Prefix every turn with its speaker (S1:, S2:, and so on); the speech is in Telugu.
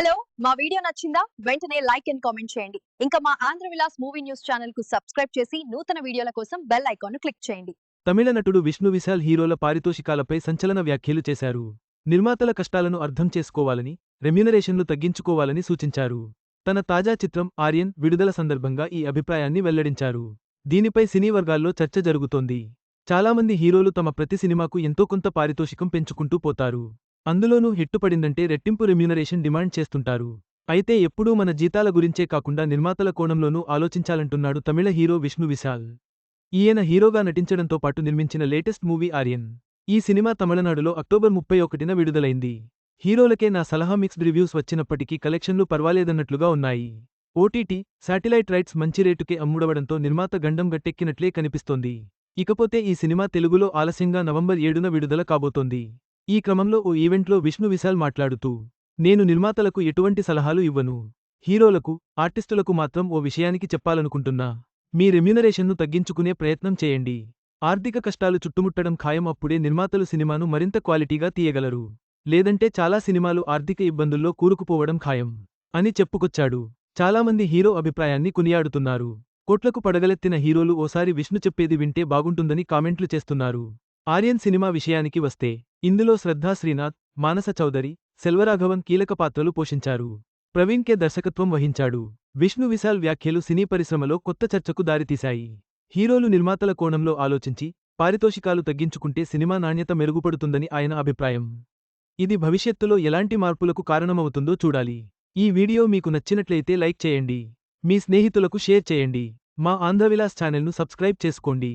S1: హలో మా వీడియో నచ్చిందా? వెంటనే లైక్ అండ్ కామెంట్ చేయండి. ఇంకా మా ఆంధ్ర విలాస్ మూవీ న్యూస్ ఛానల్కు సబ్స్క్రైబ్ చేసి నూతన వీడియోల కోసం బెల్ ఐకాన్ క్లిక్ చేయండి.
S2: తమిళ నటుడు విష్ణు విశాల్ హీరోల పారితోషికాలపై సంచలన వ్యాఖ్యలు చేశారు. నిర్మాతల కష్టాలను అర్థం చేసుకోవాలని రెమ్యునరేషన్లు తగ్గించుకోవాలని సూచించారు. తన తాజా చిత్రం ఆర్యన్ విడుదల సందర్భంగా ఈ అభిప్రాయాన్ని వెల్లడించారు. దీనిపై సినీ వర్గాల్లో చర్చ జరుగుతోంది. చాలామంది హీరోలు తమ ప్రతి సినిమాకు ఎంతో కొంత పారితోషికం పెంచుకుంటూ పోతారు. అందులోనూ హిట్టుపడిందంటే రెట్టింపు రెమ్యూనరేషన్ డిమాండ్ చేస్తుంటారు. అయితే ఎప్పుడూ మన జీతాల గురించే కాకుండా నిర్మాతల కోణంలోనూ ఆలోచించాలంటున్నాడు తమిళ హీరో విష్ణు విశాల్. ఈయన హీరోగా నటించడంతో పాటు నిర్మించిన లేటెస్ట్ మూవీ ఆర్యన్. ఈ సినిమా తమిళనాడులో అక్టోబర్ ముప్పై ఒకటిన విడుదలైంది. హీరోలకే నా సలహా మిక్స్డ్ రివ్యూస్ వచ్చినప్పటికీ కలెక్షన్లు పర్వాలేదన్నట్లుగా ఉన్నాయి. ఓటీటీ శాటిలైట్ రైట్స్ మంచి రేటుకే అమ్ముడవడంతో నిర్మాత గండం గట్టెక్కినట్లే కనిపిస్తోంది. ఇకపోతే ఈ సినిమా తెలుగులో ఆలస్యంగా నవంబర్ ఏడున విడుదల కాబోతోంది. ఈ క్రమంలో ఓ ఈవెంట్లో విష్ణు విశాల్ మాట్లాడుతూ నేను నిర్మాతలకు ఎటువంటి సలహాలు ఇవ్వను. హీరోలకు ఆర్టిస్టులకు మాత్రం ఓ విషయానికి చెప్పాలనుకుంటున్నా. మీ రెమ్యునరేషన్ను తగ్గించుకునే ప్రయత్నం చేయండి. ఆర్థిక కష్టాలు చుట్టుముట్టడం ఖాయం అప్పుడే నిర్మాతలు సినిమాను మరింత క్వాలిటీగా తీయగలరు. లేదంటే చాలా సినిమాలు ఆర్థిక ఇబ్బందుల్లో కూరుకుపోవడం ఖాయం. అని చెప్పుకొచ్చాడు. చాలామంది హీరో అభిప్రాయాన్ని కునియాడుతున్నారు. కోట్లకు పడగలెత్తిన హీరోలు ఓసారి విష్ణు చెప్పేది వింటే బాగుంటుందని కామెంట్లు చేస్తున్నారు. ఆర్యన్ సినిమా విషయానికి వస్తే ఇందులో శ్రద్ధా శ్రీనాథ్ మానస చౌదరి సెల్వరాఘవన్ కీలక పాత్రలు పోషించారు. ప్రవీణ్ కే దర్శకత్వం వహించాడు. విష్ణు విశాల్ వ్యాఖ్యలు సినీ పరిశ్రమలో కొత్త చర్చకు దారితీశాయి. హీరోలు నిర్మాతల కోణంలో ఆలోచించి పారితోషికాలు తగ్గించుకుంటే సినిమా నాణ్యత మెరుగుపడుతుందని ఆయన అభిప్రాయం. ఇది భవిష్యత్తులో ఎలాంటి మార్పులకు కారణమవుతుందో చూడాలి. ఈ వీడియో మీకు నచ్చినట్లయితే లైక్ చేయండి. మీ స్నేహితులకు షేర్ చేయండి. మా ఆంధ్రవిలాస్ ఛానల్ను సబ్స్క్రైబ్ చేసుకోండి.